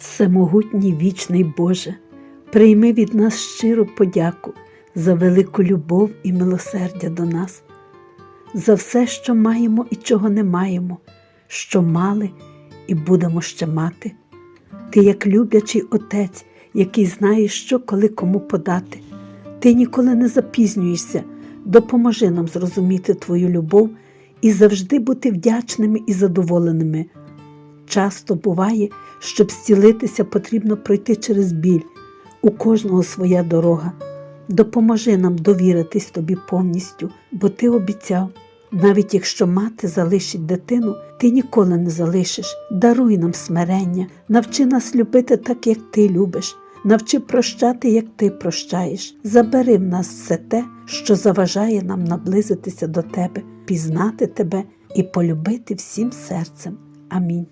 Всемогутній вічний Боже, прийми від нас щиру подяку за велику любов і милосердя до нас, за все, що маємо і чого не маємо, що мали і будемо ще мати. Ти як люблячий отець, який знає, що коли кому подати. Ти ніколи не запізнюєшся, допоможи нам зрозуміти Твою любов і завжди бути вдячними і задоволеними. Часто буває, щоб зцілитися, потрібно пройти через біль. У кожного своя дорога. Допоможи нам довіритись тобі повністю, бо ти обіцяв. Навіть якщо мати залишить дитину, ти ніколи не залишиш. Даруй нам смирення, навчи нас любити так, як ти любиш, навчи прощати, як ти прощаєш. Забери в нас все те, що заважає нам наблизитися до тебе, пізнати тебе і полюбити всім серцем. Амінь.